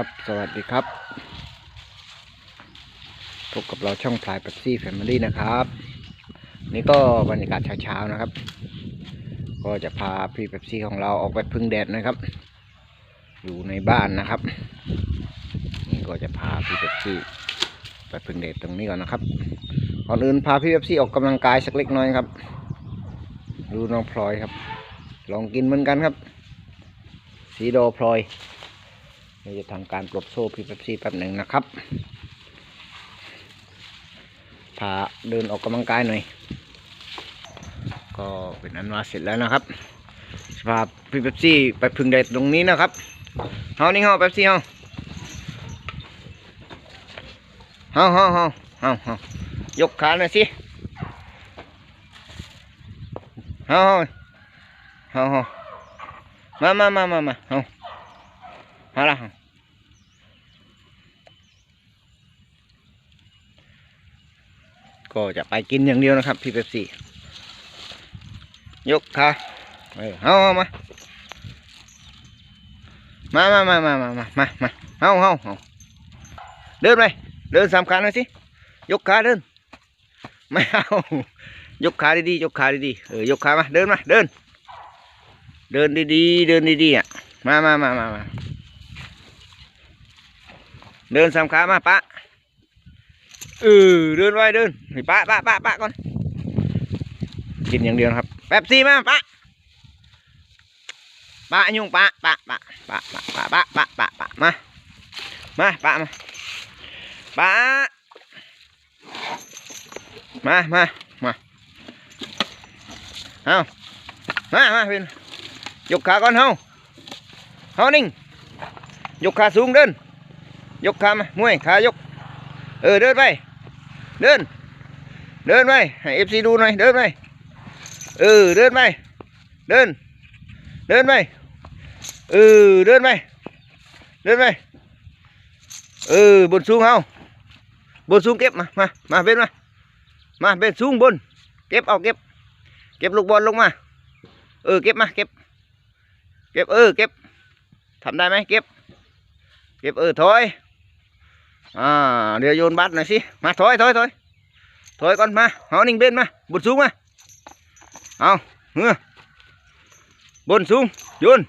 ครับ สวัสดีครับ พบกับเราช่องพลายเป๊ปซี่แฟมิลี่นะครับ นี่ก็บรรยากาศเช้าๆนะครับ ก็จะพาพี่เป๊ปซี่ของเราออกไปพึ่งแดดนะครับ อยู่ในบ้านนะครับ นี่ก็จะพาพี่เป๊ปซี่ไปพึ่งแดดตรงนี้ก่อนนะครับ ก่อนอื่นพาพี่เป๊ปซี่ออกกำลังกายสักเล็กน้อยครับ ดูน้องพลอยครับ ลองกินเหมือนกันครับ สีโดพลอย เราจะทำการปลดโซ่พี่เป๊ปซี่แป๊บหนึ่งนะครับ พาเดินออกกำลังกายหน่อย ก็เป็นอันว่าเสร็จแล้วนะครับพาพี่เป๊ปซี่ไปพึ่งแดดตรงนี้นะครับเฮานี่เฮาเป๊ปซี่เฮาเฮาเฮาเฮาเฮาเฮายกขาหน่อยสิเฮาเฮาเฮาเฮามามามามามาเฮาเอาละ ก็จะไปกินอย่างเดียวนะครับ พี่เป๊ปซี่ ยกขาเออเอาเอามา มามามามามามามามาเอาเอาเอาเดินไปเดินสามขาหน่อยสิ ยกขาเดิน ไม่เอา ยกขาดีๆ ยกขาดีๆ เออ ยกขามา เดินมา เดิน เดินดีๆ เดินดีๆอะ มามามามามาเดินสามขามาปะ เออเดินไว้เดินนี่ปะปะปะปะก่อนกินอย่างเดียวครับแป๊บซี่มาปะปะยุงปะปะปะปะปะปะปะปะปะปะมามาปะมาปะมามามาเอามามาเป็นยกขาก่อนเฮาเฮานิ่งยกขาสูงเดินยกขามามวยขายก เออเดินไป เดิน เดินไปให้เอฟซีดูหน่อย เดินไปเออ เดินไปเดิน เดินไปเออ เดินไปเดินไปเออบนสูงเฮาบนสูงเก็บมา มา มาเบ็นมา มาเบ็นสูงบน เก็บเอาเก็บ เก็บลูกบอลลงมา เออ เก็บมา เก็บ เก็บ เออ เก็บทำได้ไหมเก็บ เก็บ เออ ถอย อ่าเดี๋ยวโยนบัตรหน่อยสิ มาถอยถอยถอยถอยก่อนมาเอานิ่งเบนมาบนสูงมา เอาเหือบนสูงโยน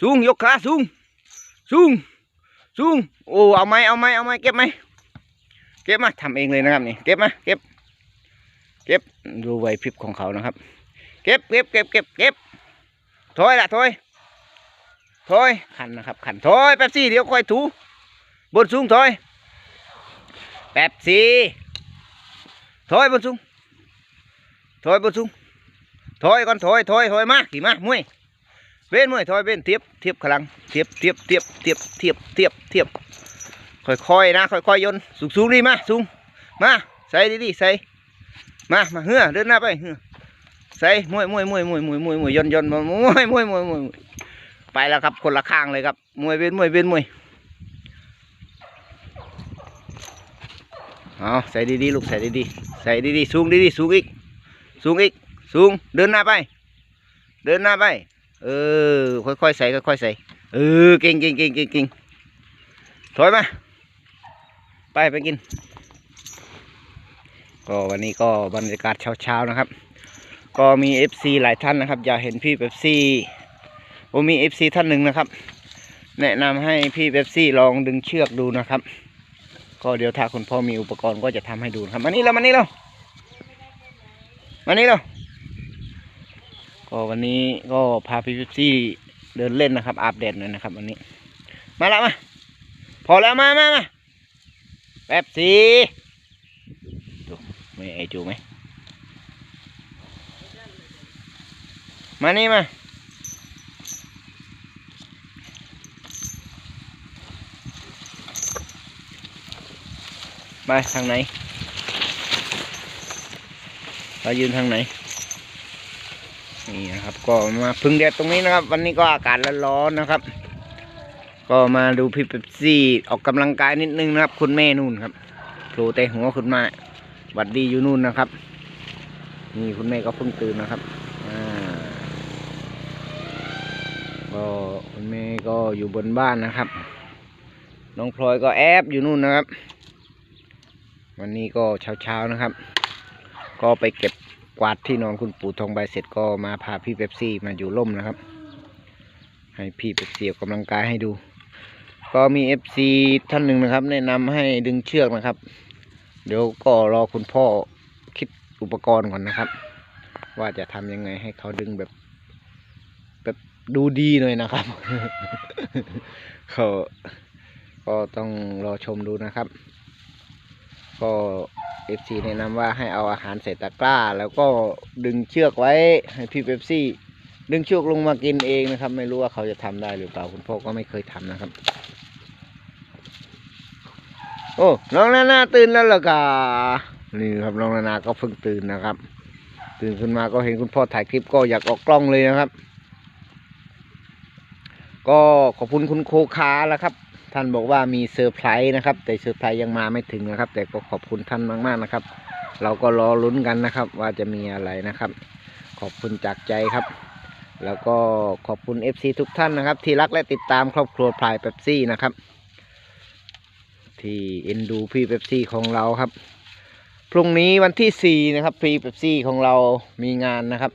สูงยกขาสูง สูง สูง โอ้ เอาไหมเอาไหมเอาไหมเก็บไหมเก็บมาทำเองเลยนะครับนี่เก็บมาเก็บ เก็บดูไหวพริบของเขานะครับ เก็บเก็บเก็บเก็บเก็บถอยละถอยถอยขันนะครับขันถอยแป๊บซี่เดี๋ยวค่อยถู บนสูงถอยแป๊บซี่ถอยบนสูงถอยบนสูงถอยก่อนถอยถอยถอยมาขี่มามวยเว้นมวยถอยเว้นเทียบเทียบขลังเทียบเทียบเทียบเทียบเทียบเทียบเทียบค่อยๆนะค่อยๆยนสูงสูงดีมาสูงมาใส่ดีๆใส่มามาเหือเดินหน้าไปเหือใส่มวยมวยมวยมวยมวยมวยมวยยนยนมวยมวยมวยมวยมวยไปแล้วครับคนละข้างเลยครับมวยเว้นมวยเว้นมวย เอาใส่ดีๆลูกใส่ดีๆใส่ดีๆสูงดีๆสูงอีก สูงอีก สูงเดินหน้าไป เดินหน้าไป เออ ค่อยๆใส่ค่อยๆใส่เออเก่งเก่งเก่งเก่งเก่งถอยมาไปไปกิน ก็วันนี้ก็บรรยากาศเช้าๆนะครับ ก็มี FC หลายท่านนะครับ อยากเห็นพี่เป๊ปซี่ผมมีเอฟซีท่านหนึ่งนะครับ แนะนำให้พี่เบปซี่ลองดึงเชือกดูนะครับ ก็เดี๋ยวถ้าคุณพ่อมีอุปกรณ์ก็จะทำให้ดูครับมานี่แล้วมานี่แล้วมานี่แล้วก็วันนี้ก็พาพี่เบปซี่เดินเล่นนะครับอาบแดดหน่อยนะครับวันนี้ มาแล้วมาพอแล้วมามามาแป๊บซี่ดูไม่ไอจูไหมมานี่มา ไปทางไหนเรายืนทางไหน นี่นะครับ ก็มาพึ่งแดดตรงนี้นะครับ วันนี้ก็อากาศร้อนๆนะครับ ก็มาดูพี่เป๊ปซี่ออกกำลังกายนิดนึงนะครับ คุณแม่นู่นครับโผล่แต่หัวขึ้นมาหวัดดีอยู่นู่นนะครับ นี่คุณแม่ก็เพิ่งตื่นนะครับอ่าก็คุณแม่ก็อยู่บนบ้านนะครับ น้องพลอยก็แอบอยู่นู่นนะครับ วันนี้ก็เช้าๆนะครับ ก็ไปเก็บกวาดที่นอนคุณปู่ทองใบเสร็จก็มาพาพี่เป๊ปซี่มาอยู่ร่มนะครับ ให้พี่เป๊ปซี่ออกกำลังกายให้ดู ก็มีเอฟซีท่านหนึ่งนะครับ แนะนำให้ดึงเชือกนะครับ เดี๋ยวก็รอคุณพ่อคิดอุปกรณ์ก่อนนะครับ ว่าจะทำยังไงให้เขาดึงแบบแบบดูดีหน่อยนะครับเขาก็ต้องรอชมดูนะครับ ก็เอฟซีแนะนำว่าให้เอาอาหารใส่ตะกร้า แล้วก็ดึงเชือกไว้ให้พี่เป๊ปซี่ดึงเชือกลงมากินเองนะครับ ไม่รู้ว่าเขาจะทำได้หรือเปล่าคุณพ่อก็ไม่เคยทำนะครับ โอ้น้องนานาตื่นแล้วเหรอกะนี่ครับน้องนานาก็เพิ่งตื่นนะครับ ตื่นขึ้นมาก็เห็นคุณพ่อถ่ายคลิปก็อยากออกกล้องเลยนะครับ ก็ขอบคุณคุณโคคาแล้วครับ ท่านบอกว่ามีเซอร์ไพรส์นะครับ แต่เซอร์ไพรส์ยังมาไม่ถึงนะครับ แต่ก็ขอบคุณท่านมากๆนะครับ เราก็รอลุ้นกันนะครับ ว่าจะมีอะไรนะครับ ขอบคุณจากใจครับ แล้วก็ขอบคุณ FC ทุกท่านนะครับ ที่รักและติดตามครอบครัวพลายเป๊ปซี่นะครับ ที่เอ็นดูพี่เป๊ปซี่ของเราครับพรุ่งนี้วันที่ 4 นะครับพี่เป๊ปซี่ของเรามีงานนะครับ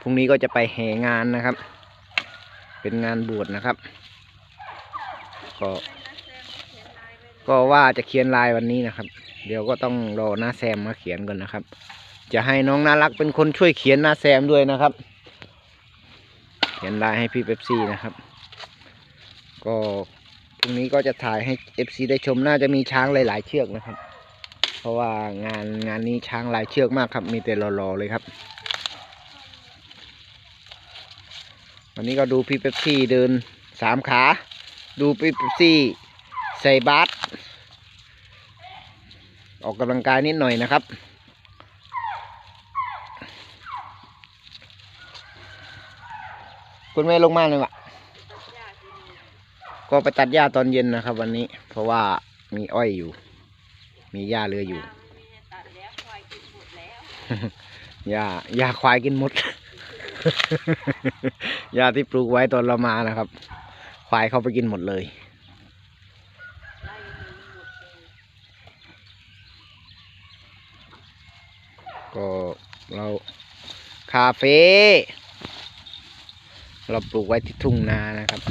พรุ่งนี้ก็จะไปแห่งานนะครับ เป็นงานบวชนะครับ ก็ ก็ว่าจะเขียนลายวันนี้นะครับ เดี๋ยวก็ต้องรอหน้าแซมมาเขียนก่อนนะครับ จะให้น้องน่ารักเป็นคนช่วยเขียนหน้าแซมด้วยนะครับ เขียนลายให้พี่เป๊ปซี่นะครับ ก็พรุ่งนี้ก็จะถ่ายให้ FC ได้ชมน่าจะมีช้างหลาย ๆ เชือกนะครับ เพราะว่างานงานนี้ช้างหลายเชือกมากครับ มีแต่รอๆเลยครับวันนี้ก็ดูพี่เป๊ปซี่เดินสามขา ดูพี่เป๊ปซี่ใส่บาสออกกำลังกายนิดหน่อยนะครับ คุณแม่ลงมาเลยวะก็ไปตัดหญ้าตอนเย็นนะครับ วันนี้ เพราะว่ามีอ้อยอยู่ มีหญ้าเหลืออยู่หมดแล้วหญ้าหญ้าควายกินหมดหญ้าที่ปลูกไว้ตอนเรามานะครับ ควายเข้าไปกินหมดเลย ก็เราคาเฟ่เราปลูกไว้ที่ทุ่งนานะครับ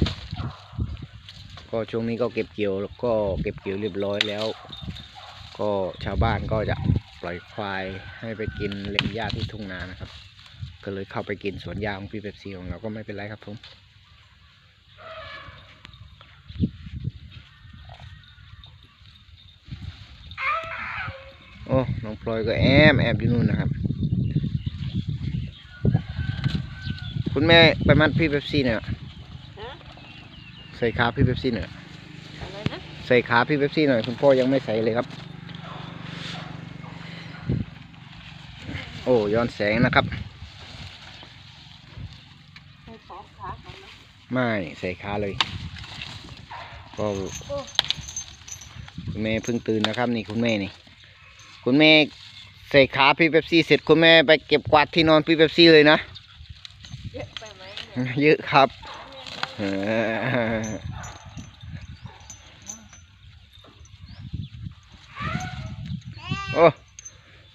ก็ช่วงนี้ก็เก็บเกี่ยวแล้วก็เก็บเกี่ยวเรียบร้อยแล้ว ก็ชาวบ้านก็จะปล่อยควายให้ไปกินเล็มหญ้าที่ทุ่งนานะครับ ก็เลยเข้าไปกินสวนยางของพี่เป๊ปซี่ของเราก็ไม่เป็นไรครับผมโอ้น้อง พลอยก็แอบแอบอยู่นู่นนะครับ คุณแม่ไปมัดพี่เป๊ปซี่เนี่ยฮะใส่ขาพี่เป๊ปซี่หน่อยอะไรนะใส่ขาพี่เป๊ปซี่หน่อยคุณพ่อยังไม่ใส่เลยครับ โอ้ย้อนแสงนะครับให้สองขาของนะไม่ใส่ขาเลยก็โอ้คุณแม่เพิ่งตื่นนะครับ นี่คุณแม่นี่ คุณแม่ใส่ขาพี่เป๊ปซี่เสร็จคุณแม่ไปเก็บกวาดที่นอนพี่เป๊ปซี่เลยนะเยอะไปไหมเนี่ยเยอะครับเออโอ้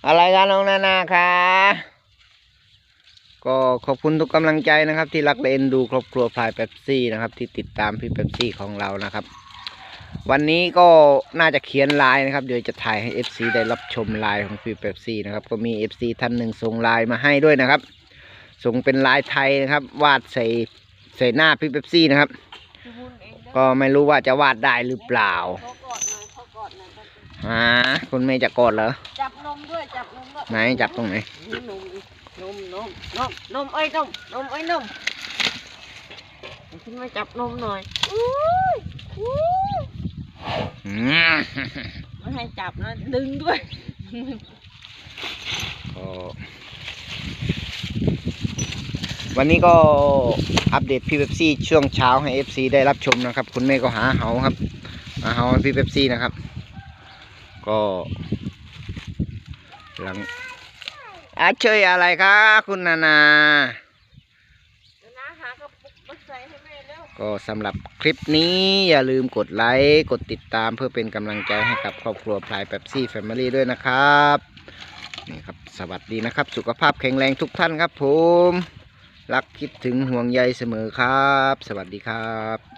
อะไรกันน้องนานาคะก็ขอบคุณทุกกำลังใจนะครับ ที่รักและเอ็นดูครอบครัวพลายเป๊ปซี่นะครับ ที่ติดตามพี่เป๊ปซี่ของเรานะครับ วันนี้ก็น่าจะเขียนลายนะครับ เดี๋ยวจะถ่ายให้ FC ได้รับชมลายของพี่เป๊ปซี่นะครับ ก็มี FC ท่านหนึ่งส่งลายมาให้ด้วยนะครับ ส่งเป็นลายไทยนะครับ วาดใส่ใส่หน้าพี่เป๊ปซี่นะครับพี่บุญเองนะก็ไม่รู้ว่าจะวาดได้หรือเปล่าเขากอดหน่อยเขากอดหน่อยเขาฮะคุณเมย์จะกดเหรอ จับนมด้วยจับนมด้วยไหนจับตรงไหน นมอีกนมนมนมนมเอ้ยนมนมเอ้ยนมขึ้นมาจับนมหน่อยอุ้ยอุ้ยอืม ไม่ให้จับนะดึงด้วยวันนี้ก็อัปเดตพี่เป๊ปซี่ช่วงเช้าให้ FC ได้รับชมนะครับ คุณเมย์ก็หาเหาครับหาเหาพี่เป๊ปซี่นะครับ ก็ หลังอาเชยอะไรคะคุณนานา นะหากระปุกมาใส่ให้แม่แล้วก็สำหรับคลิปนี้อย่าลืมกดไลค์กดติดตามเพื่อเป็นกำลังใจให้กับครอบครัวพลายแปบซี่แฟมิลี่ด้วยนะครับนี่ครับสวัสดีนะครับ สุขภาพแข็งแรงทุกท่านครับผม รักคิดถึงห่วงใยเสมอครับ สวัสดีครับ